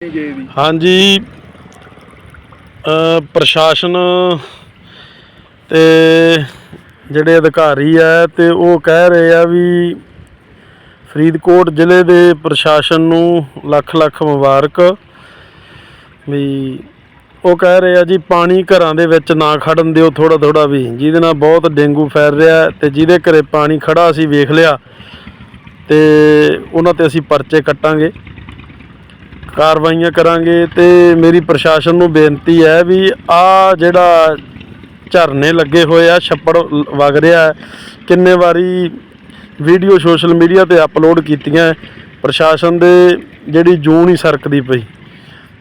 ਗਏ ਦੀ ਹਾਂਜੀ ਪ੍ਰਸ਼ਾਸਨ ਤੇ ਜਿਹੜੇ ਅਧਿਕਾਰੀ ਆ ਤੇ ਉਹ ਕਹਿ ਰਹੇ ਆ ਵੀ ਫਰੀਦਕੋਟ ਜ਼ਿਲ੍ਹੇ ਦੇ ਪ੍ਰਸ਼ਾਸਨ ਨੂੰ ਲੱਖ ਲੱਖ ਮੁਬਾਰਕ ਵੀ ਉਹ ਕਹਿ ਰਹੇ ਆ ਜੀ, ਪਾਣੀ ਘਰਾਂ ਦੇ ਵਿੱਚ ਨਾ ਖੜਨ ਦਿਓ ਥੋੜਾ ਥੋੜਾ ਵੀ, ਜਿਹਦੇ ਨਾਲ ਬਹੁਤ ਡੇਂਗੂ ਫੈਲ ਰਿਹਾ ਹੈ ਤੇ ਜਿਹਦੇ ਘਰੇ ਪਾਣੀ ਖੜਾ ਅਸੀਂ ਵੇਖ ਲਿਆ ਤੇ ਉਹਨਾਂ ਤੇ ਅਸੀਂ ਪਰਚੇ ਕੱਟਾਂਗੇ। ਕਾਰਵਾਈਆਂ ਕਰਾਂਗੇ ਤੇ ਮੇਰੀ ਪ੍ਰਸ਼ਾਸਨ ਨੂੰ ਬੇਨਤੀ ਹੈ ਵੀ ਆ ਜਿਹੜਾ ਝਰਨੇ ਲੱਗੇ ਹੋਏ ਆ, ਛੱਪੜ ਵਗ ਰਿਹਾ ਕਿੰਨੇ ਵਾਰੀ ਵੀਡੀਓ ਸੋਸ਼ਲ ਮੀਡੀਆ ਤੇ ਅਪਲੋਡ ਕੀਤੀਆਂ ਪ੍ਰਸ਼ਾਸਨ ਦੇ ਜਿਹੜੀ ਜੂਨ ਹੀ ਸਰਕਦੀ ਪਈ।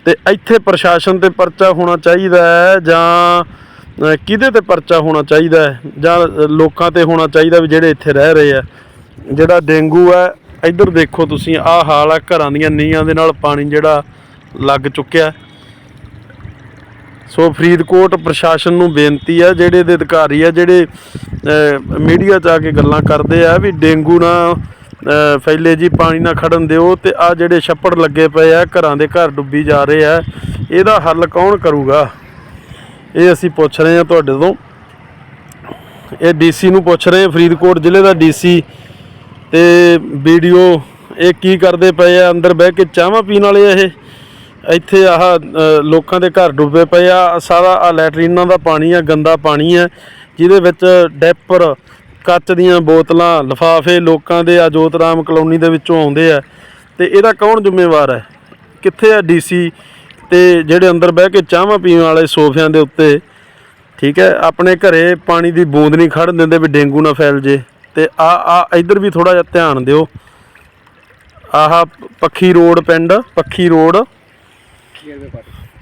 ਤੇ ਇੱਥੇ ਪ੍ਰਸ਼ਾਸਨ ਤੇ ਪਰਚਾ ਹੋਣਾ ਚਾਹੀਦਾ ਹੈ ਜਾਂ ਕਿਹਦੇ ਤੇ ਪਰਚਾ ਹੋਣਾ ਚਾਹੀਦਾ ਹੈ? ਜਾਂ ਲੋਕਾਂ ਤੇ ਹੋਣਾ ਚਾਹੀਦਾ ਵੀ ਜਿਹੜੇ ਇੱਥੇ ਰਹਿ ਰਹੇ ਆ। ਜਿਹੜਾ ਡੇਂਗੂ ਹੈ ਇੱਧਰ ਦੇਖੋ ਤੁਸੀਂ, ਆਹ ਹਾਲ ਆ, ਘਰਾਂ ਦੀਆਂ ਨੀਆਂ ਦੇ ਨਾਲ ਪਾਣੀ ਜਿਹੜਾ ਲੱਗ ਚੁੱਕਿਆ। ਸੋ ਫਰੀਦਕੋਟ ਪ੍ਰਸ਼ਾਸਨ ਨੂੰ ਬੇਨਤੀ ਹੈ ਜਿਹੜੇ ਦੇ ਅਧਿਕਾਰੀ ਆ, ਜਿਹੜੇ ਮੀਡੀਆ 'ਚ ਆ ਕੇ ਗੱਲਾਂ ਕਰਦੇ ਆ ਵੀ ਡੇਂਗੂ ਨਾ ਫੈਲੇ ਜੀ, ਪਾਣੀ ਨਾ ਖੜਨ ਦਿਓ ਤੇ ਆ ਜਿਹੜੇ ਛੱਪੜ ਲੱਗੇ ਪਏ ਆ, ਘਰਾਂ ਦੇ ਘਰ ਡੁੱਬੀ ਜਾ ਰਹੇ ਆ, ਇਹਦਾ ਹੱਲ ਕੌਣ ਕਰੂਗਾ? ਇਹ ਅਸੀਂ ਪੁੱਛ ਰਹੇ ਹਾਂ ਤੁਹਾਡੇ ਤੋਂ। ਇਹ ਡੀਸੀ ਨੂੰ ਪੁੱਛ ਰਹੇ ਫਰੀਦਕੋਟ ਜ਼ਿਲ੍ਹੇ ਦਾ ਡੀਸੀ ਤੇ ਵੀਡੀਓ ਇਹ ਕੀ ਕਰਦੇ ਪਏ ਆ? ਅੰਦਰ ਬਹਿ ਕੇ ਚਾਹਾਂ ਪੀਣ ਵਾਲੇ ਆ ਇਹ। ਇੱਥੇ ਆਹ ਲੋਕਾਂ ਦੇ ਘਰ ਡੁੱਬੇ ਪਏ ਆ। ਸਾਰਾ ਆ ਲੈਟਰੀਨਾਂ ਦਾ ਪਾਣੀ ਆ, ਗੰਦਾ ਪਾਣੀ ਆ, ਜਿਹਦੇ ਵਿੱਚ ਡੈਪਰ, ਕੱਚ ਦੀਆਂ ਬੋਤਲਾਂ, ਲਿਫਾਫੇ ਲੋਕਾਂ ਦੇ ਆ ਜੋਤਰਾਮ ਕਲੋਨੀ ਦੇ ਵਿੱਚੋਂ ਆਉਂਦੇ ਆ। ਤੇ ਇਹਦਾ ਕੌਣ ਜ਼ਿੰਮੇਵਾਰ ਹੈ ਕਿੱਥੇ ਆ ਡੀਸੀ? ਤੇ ਜਿਹੜੇ ਅੰਦਰ ਬਹਿ ਕੇ ਚਾਹਾਂ ਪੀਣ ਵਾਲੇ ਸੋਫਿਆਂ ਦੇ ਉੱਤੇ, ਠੀਕ ਹੈ, ਆਪਣੇ ਘਰੇ ਪਾਣੀ ਦੀ ਬੂੰਦ ਨਹੀਂ ਖੜਨ ਦਿੰਦੇ ਵੀ ਡੇਂਗੂ ਨਾ ਫੈਲ ਜੇ। ਤੇ ਆ ਆ, ਇੱਧਰ ਵੀ ਥੋੜਾ ਜਿਹਾ ਧਿਆਨ ਦਿਓ। ਆਹ ਪੱਖੀ ਰੋਡ ਪਿੰਡ, ਪੱਖੀ ਰੋਡ।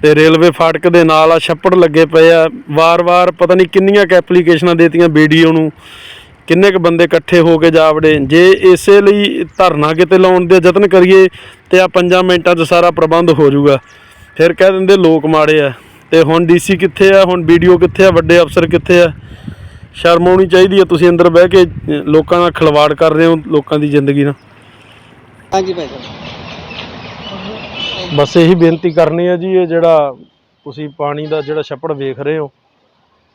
ਤੇ ਰੇਲਵੇ ਫਾਟਕ ਦੇ ਨਾਲ ਆ ਛੱਪੜ ਲੱਗੇ ਪਏ ਆ। ਵਾਰ-ਵਾਰ ਪਤਾ ਨਹੀਂ ਕਿੰਨੀਆਂ ਕੁ ਐਪਲੀਕੇਸ਼ਨਾਂ ਦੇਤੀਆਂ ਵੀਡੀਓ ਨੂੰ। ਕਿੰਨੇ ਕ ਬੰਦੇ ਇਕੱਠੇ ਹੋ ਕੇ ਜਾ ਵੜੇ ਜੇ ਇਸੇ ਲਈ ਧਰਨਾ ਕਿਤੇ ਲਾਉਣ ਦੇ ਯਤਨ ਕਰੀਏ, ਤੇ ਆ 5 ਮਿੰਟਾਂ 'ਚ ਸਾਰਾ ਪ੍ਰਬੰਧ ਹੋ ਜਾਊਗਾ। ਫਿਰ ਕਹਿ ਦਿੰਦੇ ਲੋਕ ਮਾੜੇ ਆ। ਤੇ ਹੁਣ ਡੀਸੀ ਕਿੱਥੇ ਆ? ਹੁਣ ਵੀਡੀਓ ਕਿੱਥੇ ਆ? ਵੱਡੇ ਅਫਸਰ ਕਿੱਥੇ ਆ? ਸ਼ਰਮ ਆਉਣੀ ਚਾਹੀਦੀ ਆ ਤੁਸੀਂ ਅੰਦਰ ਬਹਿ ਕੇ ਲੋਕਾਂ ਨਾਲ ਖਿਲਵਾੜ ਕਰ ਰਹੇ ਹੋ ਲੋਕਾਂ ਦੀ ਜ਼ਿੰਦਗੀ ਨਾਲ। ਹਾਂਜੀ ਭਾਈ ਸਾਹਿਬ। ਬਸ ਇਹੀ ਬੇਨਤੀ ਕਰਨੀ ਹੈ ਜੀ ਇਹ ਜਿਹੜਾ ਤੁਸੀਂ ਪਾਣੀ ਦਾ ਜਿਹੜਾ ਛੱਪੜ ਵੇਖ ਰਹੇ ਹੋ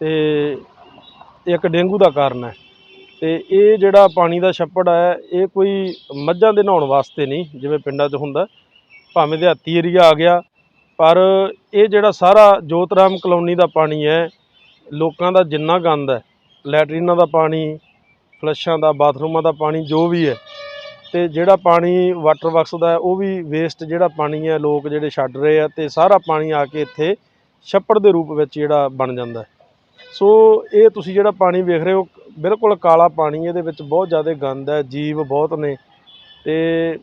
ਤੇ ਇੱਕ ਡੇਂਗੂ ਦਾ ਕਾਰਨ ਹੈ। ਤੇ ਇਹ ਜਿਹੜਾ ਪਾਣੀ ਦਾ ਛੱਪੜ ਹੈ ਇਹ ਕੋਈ ਮੱਝਾਂ ਦੇ ਨਹਾਉਣ ਵਾਸਤੇ ਨਹੀਂ ਜਿਵੇਂ ਪਿੰਡਾਂ 'ਚ ਹੁੰਦਾ। ਭਾਵੇਂ ਦਿਹਾਤੀ ਏਰੀਆ ਆ ਗਿਆ ਪਰ ਇਹ ਜਿਹੜਾ ਸਾਰਾ ਜੋਤਰਾਮ ਕਲੋਨੀ ਦਾ ਪਾਣੀ ਹੈ ਲੋਕਾਂ ਦਾ ਜਿੰਨਾ ਗੰਦ ਹੈ ਲੈਟਰੀਨਾਂ ਦਾ ਪਾਣੀ, ਫਲੱਸ਼ਾਂ ਦਾ, ਬਾਥਰੂਮਾਂ ਦਾ ਪਾਣੀ, ਜੋ ਵੀ ਹੈ। ਤੇ ਜਿਹੜਾ ਪਾਣੀ ਵਾਟਰ ਵਰਕਸ ਦਾ ਉਹ ਵੀ ਵੇਸਟ ਜਿਹੜਾ ਪਾਣੀ ਹੈ, ਲੋਕ ਜਿਹੜੇ ਛੱਡ ਰਹੇ ਆ ਤੇ ਸਾਰਾ ਪਾਣੀ ਆ ਕੇ ਇੱਥੇ ਛੱਪੜ ਦੇ ਰੂਪ ਵਿੱਚ ਜਿਹੜਾ ਬਣ ਜਾਂਦਾ ਸੋ ਇਹ ਤੁਸੀਂ ਜਿਹੜਾ ਪਾਣੀ ਵੇਖ ਰਹੇ ਹੋ, ਬਿਲਕੁਲ ਕਾਲਾ ਪਾਣੀ ਇਹਦੇ ਵਿੱਚ ਬਹੁਤ ਜ਼ਿਆਦਾ ਗੰਦ ਹੈ, ਜੀਵ ਬਹੁਤ ਨੇ ਤੇ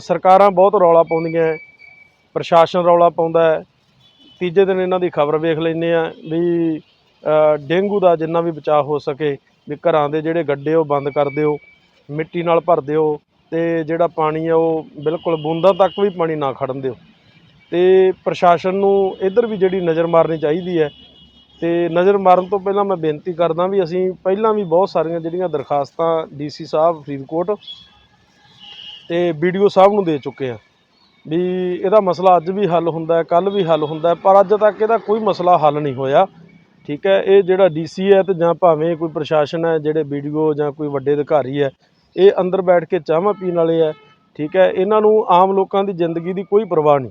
ਸਰਕਾਰਾਂ ਬਹੁਤ ਰੌਲਾ ਪਾਉਂਦੀਆਂ ਪ੍ਰਸ਼ਾਸਨ ਰੌਲਾ ਪਾਉਂਦਾ ਤੀਜੇ ਦਿਨ ਇਹਨਾਂ ਦੀ ਖਬਰ ਵੇਖ ਲੈਂਦੇ ਆ ਵੀ ਡੇਂਗੂ ਦਾ ਜਿੰਨਾ ਵੀ ਬਚਾਅ ਹੋ ਸਕੇ, ਵੀ ਘਰਾਂ ਦੇ ਜਿਹੜੇ ਗੱਡੇ ਉਹ ਬੰਦ ਕਰ ਦਿਓ, ਮਿੱਟੀ ਨਾਲ ਭਰ ਦਿਓ ਅਤੇ ਜਿਹੜਾ ਪਾਣੀ ਆ ਉਹ ਬਿਲਕੁਲ ਬੂੰਦਾਂ ਤੱਕ ਵੀ ਪਾਣੀ ਨਾ ਖੜਨ ਦਿਓ। ਅਤੇ ਪ੍ਰਸ਼ਾਸਨ ਨੂੰ ਇੱਧਰ ਵੀ ਜਿਹੜੀ ਨਜ਼ਰ ਮਾਰਨੀ ਚਾਹੀਦੀ ਹੈ ਤੇ ਨਜ਼ਰ ਮਾਰਨ ਤੋਂ ਪਹਿਲਾਂ ਮੈਂ ਬੇਨਤੀ ਕਰਦਾ ਵੀ ਅਸੀਂ ਪਹਿਲਾਂ ਵੀ ਬਹੁਤ ਸਾਰੀਆਂ ਜਿਹੜੀਆਂ ਦਰਖਾਸਤਾਂ ਡੀਸੀ ਸਾਹਿਬ, ਫਰੀਦਕੋਟ ਤੇ ਵੀਡੀਓ ਸਾਹਿਬ ਨੂੰ ਦੇ ਚੁੱਕੇ ਆ ਵੀ ਇਹਦਾ ਮਸਲਾ ਅੱਜ ਵੀ ਹੱਲ ਹੁੰਦਾ ਹੈ ਕੱਲ ਵੀ ਹੱਲ ਹੁੰਦਾ ਪਰ ਅੱਜ ਤੱਕ ਇਹਦਾ ਕੋਈ ਮਸਲਾ ਹੱਲ ਨਹੀਂ ਹੋਇਆ। ਠੀਕ ਹੈ, ਇਹ ਜਿਹੜਾ ਡੀਸੀ ਹੈ ਤੇ ਜਾਂ ਭਾਵੇਂ ਕੋਈ ਪ੍ਰਸ਼ਾਸਨ ਹੈ, ਜਿਹੜੇ ਵੀਡੀਓ ਜਾਂ ਕੋਈ ਵੱਡੇ ਅਧਿਕਾਰੀ ਹੈ, ਇਹ ਅੰਦਰ ਬੈਠ ਕੇ ਚਾਹਾਂ ਪੀਣ ਵਾਲੇ ਹੈ, ਠੀਕ ਹੈ, ਇਹਨਾਂ ਨੂੰ ਆਮ ਲੋਕਾਂ ਦੀ ਜ਼ਿੰਦਗੀ ਦੀ ਕੋਈ ਪਰਵਾਹ ਨਹੀਂ,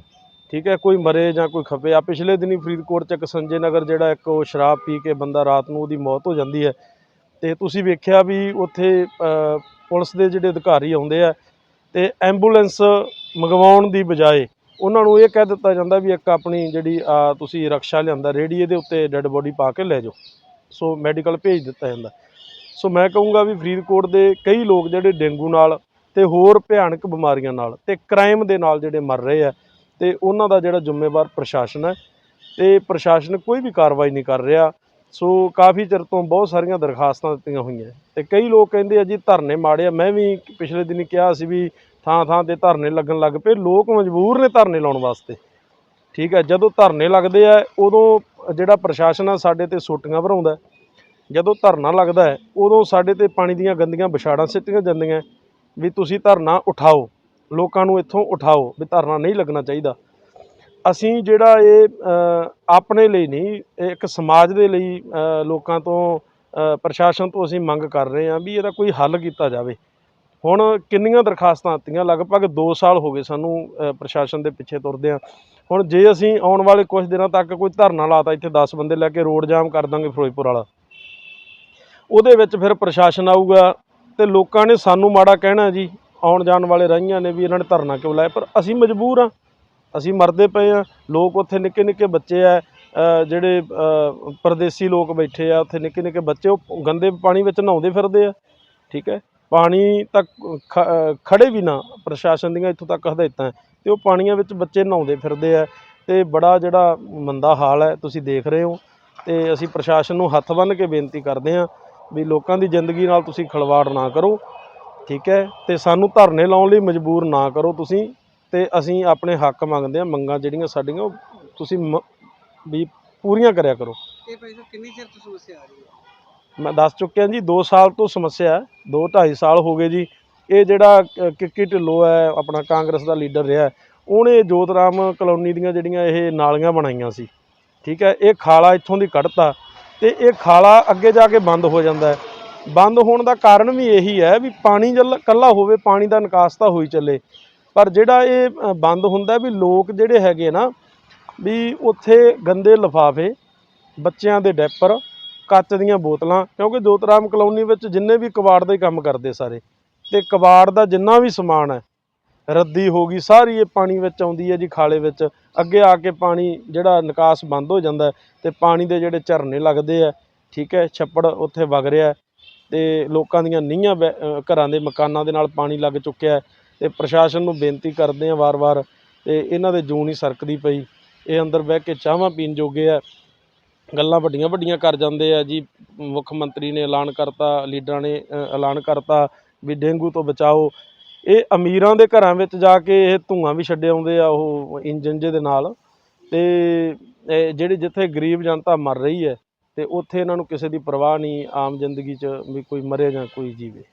ਠੀਕ ਹੈ, ਕੋਈ ਮਰੇ ਜਾਂ ਕੋਈ ਖਪੇ। ਆ ਪਿਛਲੇ ਦਿਨੀ ਫਰੀਦਕੋਟ ਚ ਇੱਕ ਸੰਜੇ ਨਗਰ ਜਿਹੜਾ ਇੱਕ ਉਹ ਸ਼ਰਾਬ ਪੀ ਕੇ ਬੰਦਾ ਰਾਤ ਨੂੰ ਉਹਦੀ ਮੌਤ ਹੋ ਜਾਂਦੀ ਹੈ ਤੇ ਤੁਸੀਂ ਵੇਖਿਆ ਵੀ ਉੱਥੇ ਪੁਲਿਸ ਦੇ ਜਿਹੜੇ ਅਧਿਕਾਰੀ ਆਉਂਦੇ ਆ ਤੇ ਐਂਬੂਲੈਂਸ ਮੰਗਵਾਉਣ ਦੀ ਬਜਾਏ ਉਹਨਾਂ ਨੂੰ ਇਹ ਕਹਿ ਦਿੱਤਾ ਜਾਂਦਾ ਵੀ ਇੱਕ ਆਪਣੀ ਜਿਹੜੀ ਤੁਸੀਂ ਰਕਸ਼ਾ ਲਿਆਂਦਾ ਰੇੜੀ ਦੇ ਉੱਤੇ ਡੈੱਡ ਬੋਡੀ ਪਾ ਕੇ ਲੈ ਜਾਓ। ਸੋ ਮੈਡੀਕਲ ਭੇਜ ਦਿੱਤਾ ਜਾਂਦਾ। ਸੋ ਮੈਂ ਕਹੂੰਗਾ ਵੀ ਫਰੀਦਕੋਟ ਦੇ ਕਈ ਲੋਕ ਜਿਹੜੇ ਡੇਂਗੂ ਨਾਲ ਤੇ ਹੋਰ ਭਿਆਨਕ ਬਿਮਾਰੀਆਂ ਨਾਲ ਤੇ ਕ੍ਰਾਈਮ ਦੇ ਨਾਲ ਜਿਹੜੇ ਮਰ ਰਹੇ ਆ, ਤੇ ਉਹਨਾਂ ਦਾ ਜਿਹੜਾ ਜ਼ਿੰਮੇਵਾਰ ਪ੍ਰਸ਼ਾਸਨ ਹੈ, ਤੇ ਪ੍ਰਸ਼ਾਸਨ ਕੋਈ ਵੀ ਕਾਰਵਾਈ ਨਹੀਂ ਕਰ ਰਿਹਾ। ਸੋ ਕਾਫੀ ਚਿਰ ਤੋਂ ਬਹੁਤ ਸਾਰੀਆਂ ਦਰਖਾਸਤਾਂ ਦਿੱਤੀਆਂ ਹੋਈਆਂ। ਤੇ ਕਈ ਲੋਕ ਕਹਿੰਦੇ ਆ ਜੀ ਧਰਨੇ ਮਾੜੇ ਆ। ਮੈਂ ਵੀ ਪਿਛਲੇ ਦਿਨੀ ਕਿਹਾ ਸੀ ਵੀ ਥਾਂ ਥਾਂ ਤੇ ਧਰਨੇ ਲੱਗਣ ਲੱਗ ਪਏ। ਲੋਕ ਮਜਬੂਰ ਨੇ ਧਰਨੇ ਲਾਉਣ ਵਾਸਤੇ। ਠੀਕ ਹੈ, ਜਦੋਂ ਧਰਨੇ ਲੱਗਦੇ ਆ, ਉਦੋਂ ਜਿਹੜਾ ਪ੍ਰਸ਼ਾਸਨ ਆ ਸਾਡੇ ਤੇ ਸੋਟੀਆਂ ਭਰਾਉਂਦਾ ਜਦੋਂ ਧਰਨਾ ਲੱਗਦਾ ਹੈ, ਉਦੋਂ ਸਾਡੇ ਤੇ ਪਾਣੀ ਦੀਆਂ ਗੰਦੀਆਂ ਵਿਛਾੜਾਂ ਸਿੱਟੀਆਂ ਜਾਂਦੀਆਂ ਵੀ ਤੁਸੀਂ ਧਰਨਾ ਉਠਾਓ। ਲੋਕਾਂ ਨੂੰ ਇੱਥੋਂ ਉਠਾਓ ਵੀ ਧਰਨਾ ਨਹੀਂ ਲੱਗਣਾ ਚਾਹੀਦਾ। ਅਸੀਂ ਜਿਹੜਾ ਇਹ ਆਪਣੇ ਲਈ ਨਹੀਂ ਇੱਕ ਸਮਾਜ ਦੇ ਲਈ ਲੋਕਾਂ ਤੋਂ ਪ੍ਰਸ਼ਾਸਨ ਤੋਂ ਅਸੀਂ ਮੰਗ ਕਰ ਰਹੇ ਹਾਂ ਵੀ ਇਹਦਾ ਕੋਈ ਹੱਲ ਕੀਤਾ ਜਾਵੇ। ਹੁਣ ਕਿੰਨੀਆਂ ਦਰਖਾਸਤਾਂ ਆਤੀਆਂ ਲਗਭਗ 2 ਸਾਲ ਹੋ ਗਏ ਸਾਨੂੰ ਪ੍ਰਸ਼ਾਸਨ ਦੇ ਪਿੱਛੇ ਤੁਰਦੇ ਆ। ਹੁਣ ਜੇ ਅਸੀਂ ਆਉਣ ਵਾਲੇ ਕੁਝ ਦਿਨਾਂ ਤੱਕ ਕੋਈ ਧਰਨਾ ਲਾਤਾ, ਇੱਥੇ 10 ਬੰਦੇ ਲੈ ਕੇ ਰੋਡ ਜਾਮ ਕਰ ਦਾਂਗੇ ਫਿਰੋਜ਼ਪੁਰ ਵਾਲਾ। ਉਹਦੇ ਵਿੱਚ ਫਿਰ ਪ੍ਰਸ਼ਾਸਨ ਆਊਗਾ ਤੇ ਲੋਕਾਂ ਨੇ ਸਾਨੂੰ ਮਾੜਾ ਕਹਿਣਾ ਜੀ, ਆਉਣ ਜਾਣ ਵਾਲੇ ਰਹੀਆਂ ਨੇ ਵੀ ਇਹਨਾਂ ਨੇ ਧਰਨਾ ਕਿਉਂ ਲਾਇਆ? ਪਰ ਅਸੀਂ ਮਜਬੂਰ ਆ। ਅਸੀਂ ਮਰਦੇ ਪਏ ਆ। ਲੋਕ ਉੱਥੇ ਨਿੱਕੇ ਨਿੱਕੇ ਬੱਚੇ ਆ ਜਿਹੜੇ ਪਰਦੇਸੀ ਲੋਕ ਬੈਠੇ ਆ, ਉੱਥੇ ਨਿੱਕੇ ਨਿੱਕੇ ਬੱਚੇ, ਉਹ ਗੰਦੇ ਪਾਣੀ ਵਿੱਚ ਨਹਾਉਂਦੇ ਫਿਰਦੇ ਆ। ਠੀਕ ਹੈ? ਪਾਣੀ ਤੱਕ ਖੜੇ ਵੀ ਨਾ, ਪ੍ਰਸ਼ਾਸਨ ਦੀਆਂ ਇੱਥੋਂ ਤੱਕ ਹਦਾਇਤਾਂ ਹੈ ਤੇ ਉਹ ਪਾਣੀਆਂ ਵਿੱਚ ਬੱਚੇ ਨਹਾਉਂਦੇ ਫਿਰਦੇ ਆ ਤੇ ਬੜਾ ਜਿਹੜਾ ਮੰਦਾ ਹਾਲ ਹੈ, ਤੁਸੀਂ ਦੇਖ ਰਹੇ ਹੋ ਤੇ ਅਸੀਂ ਪ੍ਰਸ਼ਾਸਨ ਨੂੰ ਹੱਥ ਬੰਨ੍ਹ ਕੇ ਬੇਨਤੀ ਕਰਦੇ ਹਾਂ ਵੀ ਲੋਕਾਂ ਦੀ ਜ਼ਿੰਦਗੀ ਨਾਲ ਤੁਸੀਂ ਖਿਲਵਾੜ ਨਾ ਕਰੋ, ਠੀਕ ਹੈ, ਤੇ ਸਾਨੂੰ ਧਰਨੇ ਲਾਉਣ ਲਈ ਮਜਬੂਰ ਨਾ ਕਰੋ ਤੁਸੀਂ ਤੇ ਅਸੀਂ ਆਪਣੇ ਹੱਕ ਮੰਗਦੇ ਹਾਂ, ਮੰਗਾਂ ਜਿਹੜੀਆਂ ਸਾਡੀਆਂ ਉਹ ਤੁਸੀਂ ਮ- ਵੀ ਪੂਰੀਆਂ ਕਰਿਆ ਕਰੋ। ਇਹ ਭਾਈ ਸਾਹਿਬ ਕਿੰਨੀ ਚਿਰ ਤੋਂ ਸਮੱਸਿਆ ਆ ਰਹੀ ਹੈ? ਮੈਂ ਦੱਸ ਚੁੱਕਿਆ ਜੀ 2 ਸਾਲ ਤੋਂ ਸਮੱਸਿਆ ਹੈ 2 2.5 ਸਾਲ ਹੋ ਗਏ ਜੀ। ਇਹ ਜਿਹੜਾ ਕਿੱਕੀ ਢਿੱਲੋਂ ਹੈ, ਆਪਣਾ ਕਾਂਗਰਸ ਦਾ ਲੀਡਰ ਰਿਹਾ ਉਹਨੇ ਜੋਤਰਾਮ ਕਲੋਨੀ ਦੀਆਂ ਜਿਹੜੀਆਂ ਇਹ ਨਾਲੀਆਂ ਬਣਾਈਆਂ ਸੀ, ਠੀਕ ਹੈ, ਇਹ ਖਾਲਾ ਇੱਥੋਂ ਦੀ ਕੱਢਤਾ ਤੇ ਇਹ ਖਾਲਾ ਅੱਗੇ ਜਾ ਕੇ ਬੰਦ ਹੋ ਜਾਂਦਾ ਬੰਦ ਹੋਣ ਦਾ ਕਾਰਨ ਵੀ ਇਹੀ ਹੈ ਵੀ ਪਾਣੀ ਜਲ ਕੱਲਾ ਹੋਵੇ, ਪਾਣੀ ਦਾ ਨਿਕਾਸ ਤਾਂ ਹੋਈ ਚੱਲੇ। ਪਰ ਜਿਹੜਾ ਇਹ ਬੰਦ ਹੁੰਦਾ ਵੀ ਲੋਕ ਜਿਹੜੇ ਹੈਗੇ ਨਾ, ਵੀ ਉੱਥੇ ਗੰਦੇ ਲਿਫਾਫੇ, ਬੱਚਿਆਂ ਦੇ ਡੈਪਰ ਕੱਚ ਦੀਆਂ ਬੋਤਲਾਂ, ਕਿਉਂਕਿ ਜੋਤਰਾਮ ਕਲੋਨੀ ਵਿੱਚ ਜਿੰਨੇ ਵੀ ਕਬਾੜ ਦੇ ਕੰਮ ਕਰਦੇ ਸਾਰੇ, ਤੇ ਕਬਾੜ ਦਾ ਜਿੰਨਾ ਵੀ ਸਮਾਨ ਹੈ, ਰੱਦੀ ਹੋ ਗਈ, ਸਾਰੀ ਇਹ ਪਾਣੀ ਵਿੱਚ ਆਉਂਦੀ ਹੈ ਜੀ ਖਾਲੇ ਵਿੱਚ, ਅੱਗੇ ਆ ਕੇ ਪਾਣੀ ਜਿਹੜਾ ਨਿਕਾਸ ਬੰਦ ਹੋ ਜਾਂਦਾ ਹੈ, ਤੇ ਪਾਣੀ ਦੇ ਜਿਹੜੇ ਝਰਨੇ ਲੱਗਦੇ ਆ, ਠੀਕ ਹੈ, ਛੱਪੜ ਉੱਥੇ ਵਗ ਰਿਹਾ ਹੈ, ਤੇ ਲੋਕਾਂ ਦੀਆਂ ਨੀਹਾਂ ਬੈ- ਘਰਾਂ ਦੇ ਮਕਾਨਾਂ ਦੇ ਨਾਲ ਪਾਣੀ ਲੱਗ ਚੁੱਕਿਆ ਹੈ, ਤੇ ਪ੍ਰਸ਼ਾਸਨ ਨੂੰ ਬੇਨਤੀ ਕਰਦੇ ਆ ਵਾਰ-ਵਾਰ, ਤੇ ਇਹਨਾਂ ਦੇ ਜੂਨ ਹੀ ਸਰਕਦੀ ਪਈ, ਇਹ ਅੰਦਰ ਬਹਿ ਕੇ ਚਾਹਾਂ ਪੀਣ ਜੋਗੇ ਆ ਗੱਲਾਂ ਵੱਡੀਆਂ ਵੱਡੀਆਂ ਕਰ ਜਾਂਦੇ ਆ ਜੀ। ਮੁੱਖ ਮੰਤਰੀ ਨੇ ਐਲਾਨ ਕਰਤਾ, ਲੀਡਰਾਂ ਨੇ ਐਲਾਨ ਕਰਤਾ ਵੀ ਡੇਂਗੂ ਤੋਂ ਬਚਾਓ। ਇਹ ਅਮੀਰਾਂ ਦੇ ਘਰਾਂ ਵਿੱਚ ਜਾ ਕੇ ਇਹ ਧੂਆਂ ਵੀ ਛੱਡੇ ਆਉਂਦੇ ਆ ਉਹ ਇੰਜਨ ਜੇ ਦੇ ਨਾਲ। ਤੇ ਇਹ ਜਿਹੜੀ ਜਿੱਥੇ ਗਰੀਬ ਜਨਤਾ ਮਰ ਰਹੀ ਹੈ ਤੇ ਉੱਥੇ ਇਹਨਾਂ ਨੂੰ ਕਿਸੇ ਦੀ ਪਰਵਾਹ ਨਹੀਂ, ਆਮ ਜ਼ਿੰਦਗੀ 'ਚ ਵੀ ਕੋਈ ਮਰੇ ਜਾਂ ਕੋਈ ਜੀਵੇ।